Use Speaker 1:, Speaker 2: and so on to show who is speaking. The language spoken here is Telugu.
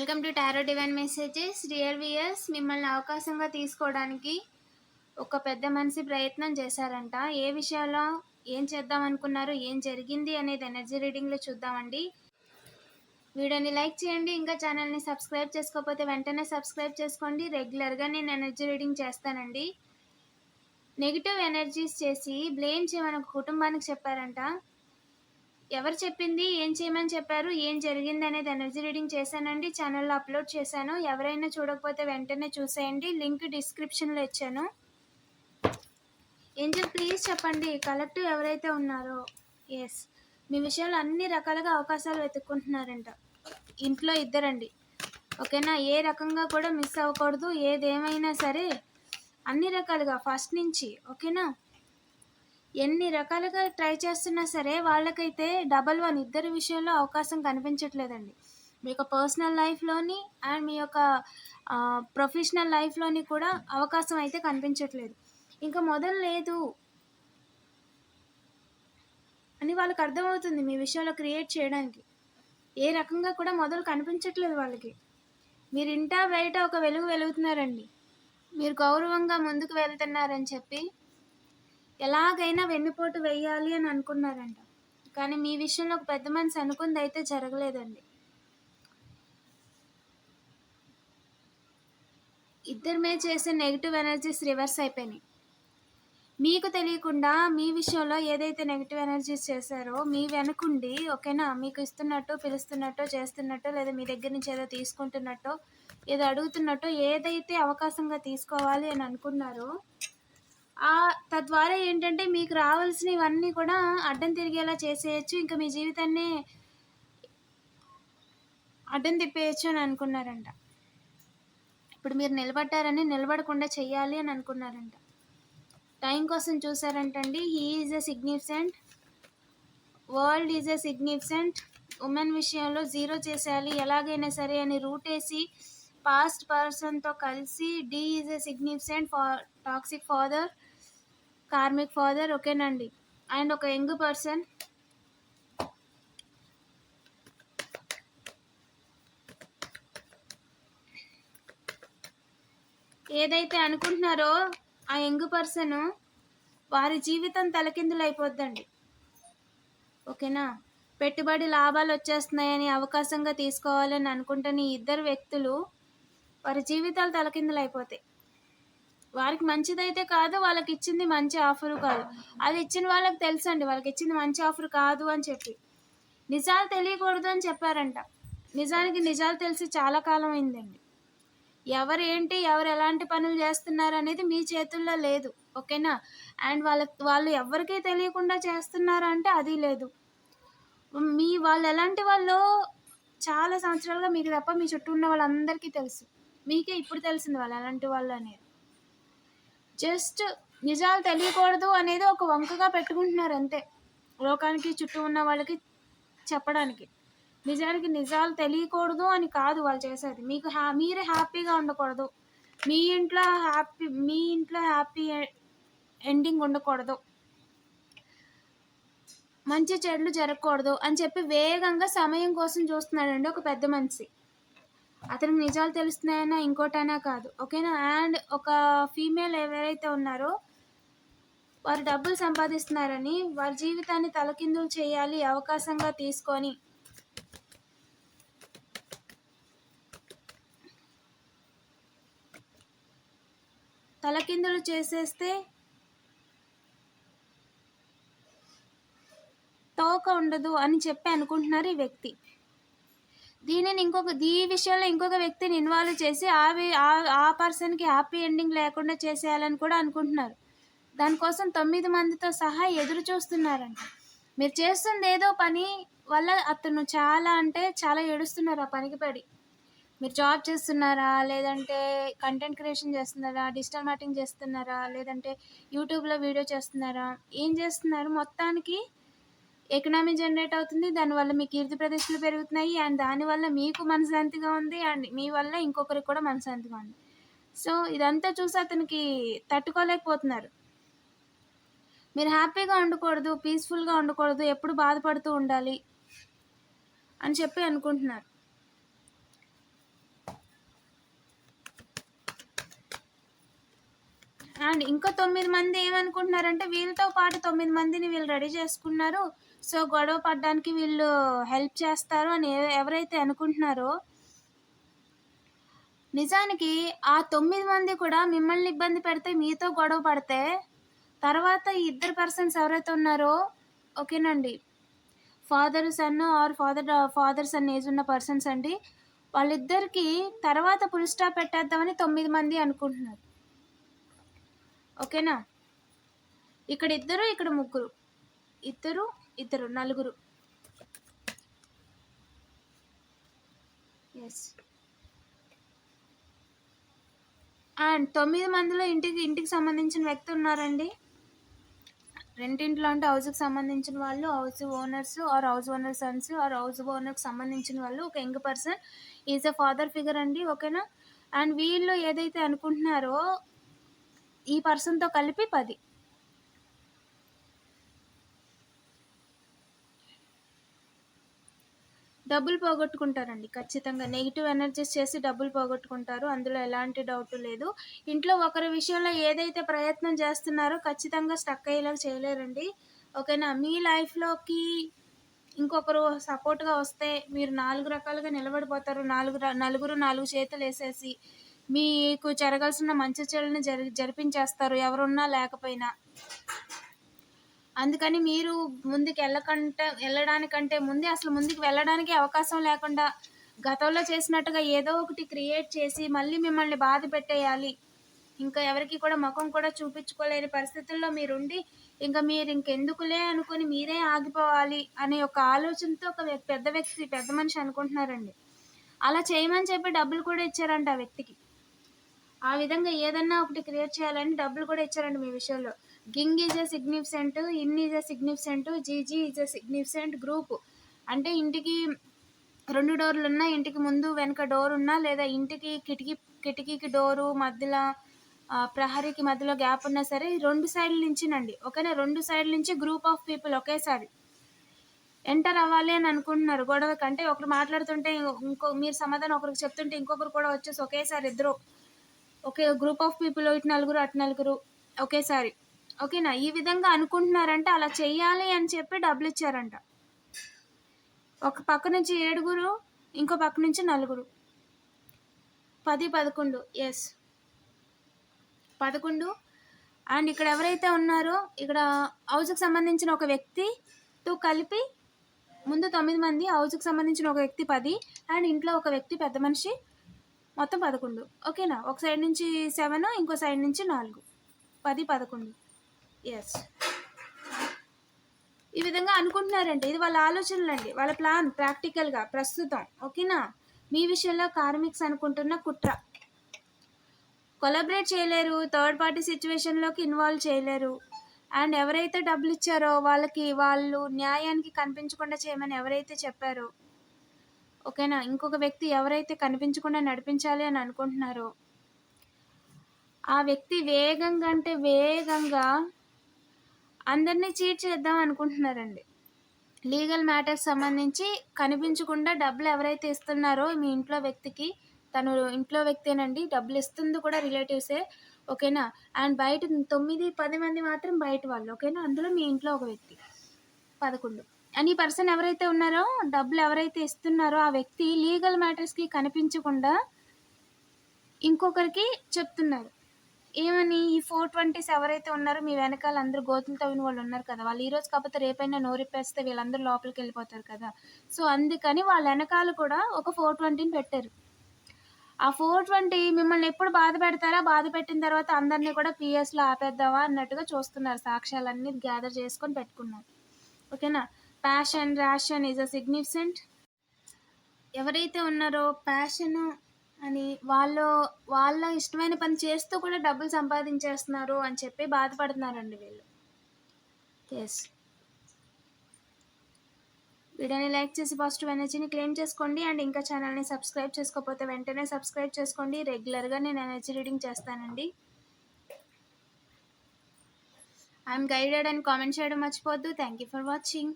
Speaker 1: Welcome to tarot divine messages. Dear viewers మిమ్మల్ని అవకాశంగా తీసుకోవడానికి ఒక పెద్ద మనిషి ప్రయత్నం చేశారంట. ఏ విషయంలో ఏం చేద్దాం అనుకున్నారు ఏం జరిగింది అనేది ఎనర్జీ రీడింగ్లో చూద్దామండి. వీడియోని లైక్ చేయండి ఇంకా ఛానల్ని సబ్స్క్రైబ్ చేసుకోకపోతే వెంటనే సబ్స్క్రైబ్ చేసుకోండి. రెగ్యులర్గా నేను ఎనర్జీ రీడింగ్ చేస్తానండి. నెగిటివ్ ఎనర్జీస్ చేసి బ్లేమ్ చేయమని ఒక కుటుంబానికి చెప్పారంట. ఎవరు చెప్పింది ఏం చేయమని చెప్పారు ఏం జరిగింది అనేది ఎనర్జీ రీడింగ్ చేశానండి. ఛానల్లో అప్లోడ్ చేశాను. ఎవరైనా చూడకపోతే వెంటనే చూసేయండి. లింక్ డిస్క్రిప్షన్లో ఇచ్చాను. ఏంజల్ ప్లీజ్ చెప్పండి. కలెక్టివ్ ఎవరైతే ఉన్నారో. ఎస్ మీ విషయంలో అన్ని రకాలుగా అవకాశాలు వెతుక్కుంటున్నారంట. ఇంట్లో ఇద్దరండి. ఓకేనా? ఏ రకంగా కూడా మిస్ అవ్వకూడదు. ఏదేమైనా సరే అన్ని రకాలుగా. ఫస్ట్ నుంచి. ఓకేనా? ఎన్ని రకాలుగా ట్రై చేస్తున్నా సరే వాళ్ళకైతే డబల్ వన్ ఇద్దరి విషయంలో అవకాశం కనిపించట్లేదండి. మీ యొక్క పర్సనల్ లైఫ్లోని అండ్ మీ యొక్క ప్రొఫెషనల్ లైఫ్లోని కూడా అవకాశం అయితే కనిపించట్లేదు. ఇంకా మొదలు లేదు అని వాళ్ళకి అర్థమవుతుంది మీ విషయంలో క్రియేట్ చేయడానికి. ఏ రకంగా కూడా మొదలు కనిపించట్లేదు వాళ్ళకి. మీరు ఇంటా బయట ఒక వెలుగు వెలుగుతున్నారండి. మీరు గౌరవంగా ముందుకు వెళ్తున్నారని చెప్పి ఎలాగైనా వెన్నుపోటు వేయాలి అని అనుకున్నారంట. కానీ మీ విషయంలో ఒక పెద్ద మనిషి అనుకుంది అయితే జరగలేదండి. ఇద్దరి మీద చేసే నెగిటివ్ ఎనర్జీస్ రివర్స్ అయిపోయినాయి. మీకు తెలియకుండా మీ విషయంలో ఏదైతే నెగిటివ్ ఎనర్జీస్ చేశారో మీ వెనకుండి ఓకేనా మీకు ఇస్తున్నట్టు పిలుస్తున్నట్టు చేస్తున్నట్టు లేదా మీ దగ్గర నుంచి ఏదో తీసుకుంటున్నట్టు ఏదో అడుగుతున్నట్టు ఏదైతే అవకాశంగా తీసుకోవాలి అని అనుకున్నారో ఆ తద్వారా ఏంటంటే మీకు రావాల్సినవన్నీ కూడా అడ్డం తిరిగేలా చేసేయచ్చు. ఇంకా మీ జీవితాన్ని అడ్డం తిప్పేయచ్చు అని అనుకున్నారంట. ఇప్పుడు మీరు నిలబడ్డారని నిలబడకుండా చెయ్యాలి అని అనుకున్నారంట. టైం కోసం చూసారంటండి he is a significant. World is a significant. Women విషయంలో జీరో చేసేయాలి. ఎలాగైనా సరే అని రూట్ వేసి పాస్ట్ పర్సన్తో కలిసి డి ఈజ్ ఎ సిగ్నిఫికెంట్ ఫా టాక్సిక్ ఫాదర్. కార్మిక్ ఫాదర్ ఓకేనండి. అండ్ ఒక యంగ్ పర్సన్. ఏదైతే అనుకుంటున్నారో ఆ యంగ్ పర్సన్ వారి జీవితం తలకిందులు అయిపోద్దండి ఓకేనా? పెట్టుబడి లాభాలు వచ్చేస్తున్నాయని అవకాశంగా తీసుకోవాలని అనుకుంటున్న ఈ ఇద్దరు వ్యక్తులు వారి జీవితాలు తలకిందులు అయిపోతాయి వారికి మంచిదైతే కాదు వాళ్ళకి ఇచ్చింది మంచి ఆఫర్ కాదు. అది ఇచ్చిన వాళ్ళకి తెలుసండి వాళ్ళకి ఇచ్చింది మంచి ఆఫర్ కాదు అని చెప్పి. నిజాలు తెలియకూడదు అని చెప్పారంట. నిజానికి నిజాలు తెలిసి చాలా కాలం అయిందండి. ఎవరు ఏంటి ఎవరు ఎలాంటి పనులు చేస్తున్నారు అనేది మీ చేతుల్లో లేదు ఓకేనా? అండ్ వాళ్ళ వాళ్ళు ఎవరికీ తెలియకుండా చేస్తున్నారు అంటే అది లేదు. మీ వాళ్ళు ఎలాంటి వాళ్ళు చాలా సంవత్సరాలుగా మీకు తప్ప మీ చుట్టూ ఉన్న వాళ్ళందరికీ తెలుసు. మీకే ఇప్పుడు తెలిసింది వాళ్ళు ఎలాంటి వాళ్ళు అనేది. జస్ట్ నిజాలు తెలియకూడదు అనేది ఒక వంకగా పెట్టుకుంటున్నారు అంతే. లోకానికి చుట్టూ ఉన్న వాళ్ళకి చెప్పడానికి. నిజానికి నిజాలు తెలియకూడదు అని కాదు వాళ్ళు చేసేది. మీకు హ్యా మీరే హ్యాపీగా ఉండకూడదు. మీ ఇంట్లో హ్యాపీ మీ ఇంట్లో హ్యాపీ ఎండింగ్ ఉండకూడదు. మంచి చెడులు జరగకూడదు అని చెప్పి వేగంగా సమయం కోసం చూస్తున్నాడండి ఒక పెద్ద మనిషి. అతనికి నిజాలు తెలుస్తున్నాయన్నా ఇంకోటైనా కాదు. ఓకేనా? అండ్ ఒక ఫీమేల్ ఎవరైతే ఉన్నారో వారు డబ్బులు సంపాదిస్తున్నారని వారి జీవితాన్ని తలకిందులు చేయాలి అవకాశంగా తీసుకొని. తలకిందులు చేసేస్తే తోక ఉండదు అని చెప్పి అనుకుంటున్నారు ఈ వ్యక్తి. దీనిని ఇంకొక ఈ విషయంలో ఇంకొక వ్యక్తిని ఇన్వాల్వ్ చేసి ఆ ఆ- ఆ పర్సన్కి హ్యాపీ ఎండింగ్ లేకుండా చేసేయాలని కూడా అనుకుంటున్నారు. దానికోసం తొమ్మిది మందితో సహా ఎదురు చూస్తున్నారంట. మీరు చేస్తుంది ఏదో పని వల్ల అతను చాలా అంటే చాలా ఏడుస్తున్నారు ఆ పనికి పడి మీరు జాబ్ చేస్తున్నారా? లేదంటే కంటెంట్ క్రియేషన్ చేస్తున్నారా? డిజిటల్ మార్కెటింగ్ చేస్తున్నారా? లేదంటే యూట్యూబ్లో వీడియో చేస్తున్నారా? ఏం చేస్తున్నారు? మొత్తానికి ఎకనామీ జనరేట్ అవుతుంది దానివల్ల మీ కీర్తి ప్రతిష్టలు పెరుగుతున్నాయి అండ్ దానివల్ల మీకు మనశాంతిగా ఉంది అండ్ మీ వల్ల ఇంకొకరికి కూడా మనశాంతిగా ఉంది. సో ఇదంతా చూసి అతనికి తట్టుకోలేకపోతున్నారు. మీరు హ్యాపీగా ఉండకూడదు పీస్ఫుల్గా ఉండకూడదు ఎప్పుడు బాధపడుతూ ఉండాలి అని చెప్పి అనుకుంటున్నారు. అండ్ ఇంకా తొమ్మిది మంది ఏమనుకుంటున్నారంటే వీళ్ళతో పాటు తొమ్మిది మందిని వీళ్ళు రెడీ చేసుకున్నారు. సో గొడవ పడడానికి వీళ్ళు హెల్ప్ చేస్తారు అని ఎవరైతే అనుకుంటున్నారో నిజానికి ఆ తొమ్మిది మంది కూడా మిమ్మల్ని ఇబ్బంది పెడితే మీతో గొడవ పడితే తర్వాత ఈ ఇద్దరు పర్సన్స్ ఎవరైతే ఉన్నారో ఓకేనండి father son or father father son age ఉన్న పర్సన్స్ అండి వాళ్ళిద్దరికి తర్వాత పుల్ స్టాప్ పెట్టేద్దామని తొమ్మిది మంది అనుకుంటున్నారు. ఓకేనా? ఇక్కడ ఇద్దరు ఇక్కడ ముగ్గురు. ఇద్దరు ఇద్దరు నలుగురు. ఎస్ అండ్ తొమ్మిది మందిలో ఇంటికి ఇంటికి సంబంధించిన వ్యక్తి ఉన్నారండి? రెంటింట్లో అంటే హౌస్కి సంబంధించిన వాళ్ళు house owners or house owner sons or house ఓనర్కి సంబంధించిన వాళ్ళు. ఒక young person. Is a father figure అండి ఓకేనా? అండ్ వీళ్ళు ఏదైతే అనుకుంటున్నారో ఈ పర్సన్తో కలిపి పది. డబ్బులు పోగొట్టుకుంటారండి. ఖచ్చితంగా నెగిటివ్ ఎనర్జీస్ చేసి డబ్బులు పోగొట్టుకుంటారు. అందులో ఎలాంటి డౌట్ లేదు. ఇంట్లో ఒకరి విషయంలో ఏదైతే ప్రయత్నం చేస్తున్నారో ఖచ్చితంగా స్టక్ అయ్యేలా చేయలేరండి. ఓకేనా? మీ లైఫ్లోకి ఇంకొకరు సపోర్ట్గా వస్తే మీరు నాలుగు రకాలుగా నిలబడిపోతారు. నాలుగు నలుగురు నాలుగు చేతులు వేసేసి మీకు జరగాల్సిన మంచి చెల్లని జరి జరిపించేస్తారు. ఎవరున్నా లేకపోయినా. అందుకని మీరు ముందుకు వెళ్ళకంటే వెళ్ళడానికంటే ముందే అసలు ముందుకు వెళ్ళడానికి అవకాశం లేకుండా గతంలో చేసినట్టుగా ఏదో ఒకటి క్రియేట్ చేసి మళ్ళీ మిమ్మల్ని బాధ పెట్టేయాలి. ఇంకా ఎవరికి కూడా ముఖం కూడా చూపించుకోలేని పరిస్థితుల్లో మీరుండి ఇంకా మీరు ఇంకెందుకులే అనుకొని మీరే ఆగిపోవాలి అనే ఒక ఆలోచనతో ఒక పెద్ద వ్యక్తి పెద్ద మనిషి అనుకుంటున్నారండి. అలా చేయమని చెప్పి డబ్బులు కూడా ఇచ్చారంట ఆ వ్యక్తికి. ఆ విధంగా ఏదన్నా ఒకటి క్రియేట్ చేయాలని డబ్బులు కూడా ఇచ్చారండి మీ విషయంలో. గింగ్ is a significant in is a significant GG is a significant group. అంటే ఇంటికి రెండు డోర్లు ఉన్నా ఇంటికి ముందు వెనక డోర్ ఉన్నా లేదా ఇంటికి కిటికీ కిటికీకి డోరు మధ్యలో ప్రహరీకి మధ్యలో గ్యాప్ ఉన్నా సరే రెండు సైడ్ల నుంచినండి. ఓకేనా? రెండు సైడ్ల నుంచి గ్రూప్ ఆఫ్ పీపుల్ ఒకేసారి ఎంటర్ అవ్వాలి అని అనుకుంటున్నారు. గొడవ కంటే ఒకరు మాట్లాడుతుంటే ఇంకో మీరు సమాధానం ఒకరికి చెప్తుంటే ఇంకొకరు కూడా వచ్చేసి ఒకేసారి ఇద్దరు ఓకే గ్రూప్ ఆఫ్ పీపుల్ ఇటు నలుగురు అటు నలుగురు. ఒకేసారి ఓకేనా? ఈ విధంగా అనుకుంటున్నారంటే అలా చెయ్యాలి అని చెప్పి డబ్బులు ఇచ్చారంట. ఒక పక్క నుంచి ఏడుగురు ఇంకో పక్క నుంచి నలుగురు. పది పదకొండు. ఎస్ పదకొండు. అండ్ ఇక్కడ ఎవరైతే ఉన్నారో ఇక్కడ హౌస్కి సంబంధించిన ఒక వ్యక్తితో కలిపి ముందు తొమ్మిది మంది హౌస్కి సంబంధించిన ఒక వ్యక్తి పది అండ్ ఇంట్లో ఒక వ్యక్తి పెద్ద మనిషి మొత్తం పదకొండు. ఓకేనా? ఒక సైడ్ నుంచి సెవెన్ ఇంకో సైడ్ నుంచి నాలుగు. పది పదకొండు. ఎస్ ఈ విధంగా అనుకుంటున్నారంటే ఇది వాళ్ళ ఆలోచనలు అండి వాళ్ళ ప్లాన్ ప్రాక్టికల్గా ప్రస్తుతం. ఓకేనా? మీ విషయంలో కార్మిక్స్ అనుకుంటున్న కుట్ర. కొలాబరేట్ చేయలేరు థర్డ్ పార్టీ సిచ్యువేషన్లోకి ఇన్వాల్వ్ చేయలేరు. అండ్ ఎవరైతే డబ్బులు ఇచ్చారో వాళ్ళకి వాళ్ళు న్యాయానికి కనిపించకుండా చేయమని ఎవరైతే చెప్పారో ఓకేనా? ఇంకొక వ్యక్తి ఎవరైతే కనిపించకుండా నడిపించాలి అని అనుకుంటున్నారో ఆ వ్యక్తి వేగంగా అంటే వేగంగా అందరినీ చీట్ చేద్దాం అనుకుంటున్నారండి. లీగల్ మ్యాటర్స్ సంబంధించి కనిపించకుండా డబ్బులు ఎవరైతే ఇస్తున్నారో మీ ఇంట్లో వ్యక్తికి తను ఇంట్లో వ్యక్తేనండి డబ్బులు ఇస్తుంది కూడా రిలేటివ్సే ఓకేనా? అండ్ బయట తొమ్మిది పది మంది మాత్రం బయట వాళ్ళు ఓకేనా? అందులో మీ ఇంట్లో ఒక వ్యక్తి పదకొండు. అని పర్సన్ ఎవరైతే ఉన్నారో డబ్బులు ఎవరైతే ఇస్తున్నారో ఆ వ్యక్తి లీగల్ మ్యాటర్స్కి కనిపించకుండా ఇంకొకరికి చెప్తున్నారు. ఏమని? ఈ ఫోర్ ట్వంటీస్ ఎవరైతే ఉన్నారో మీ వెనకాల అందరూ గోతులు తవ్విన వాళ్ళు ఉన్నారు కదా. వాళ్ళు ఈ రోజు కాకపోతే రేపైనా నోరిప్పేస్తే వీళ్ళందరూ లోపలికి వెళ్ళిపోతారు కదా. సో అందుకని వాళ్ళ వెనకాల కూడా ఒక ఫోర్ ట్వంటీని పెట్టారు. ఆ ఫోర్ ట్వంటీ మిమ్మల్ని ఎప్పుడు బాధ పెడతారా? బాధ పెట్టిన తర్వాత అందరినీ కూడా పిఎస్లో ఆపేద్దామా అన్నట్టుగా చూస్తున్నారు. సాక్ష్యాలన్నీ గ్యాదర్ చేసుకొని పెట్టుకున్నారు. ఓకేనా? Passion ration is a significant ఎవరైతే ఉన్నారో ప్యాషన్ అని వాళ్ళు వాళ్ళ ఇష్టమైన పని చేస్తూ కూడా డబ్బులు సంపాదించేస్తున్నారు అని చెప్పి బాధపడుతున్నారండి వీళ్ళు. ఎస్ వీడియోని లైక్ చేసి పాజిటివ్ ఎనర్జీని క్లెయిమ్ చేసుకోండి అండ్ ఇంకా ఛానల్ని సబ్స్క్రైబ్ చేసుకోకపోతే వెంటనే సబ్స్క్రైబ్ చేసుకోండి. రెగ్యులర్గా నేను ఎనర్జీ రీడింగ్ చేస్తానండి. ఐఎమ్ గైడెడ్ అని కామెంట్ చేయడం మర్చిపోద్దు థ్యాంక్ యూ ఫర్ వాచింగ్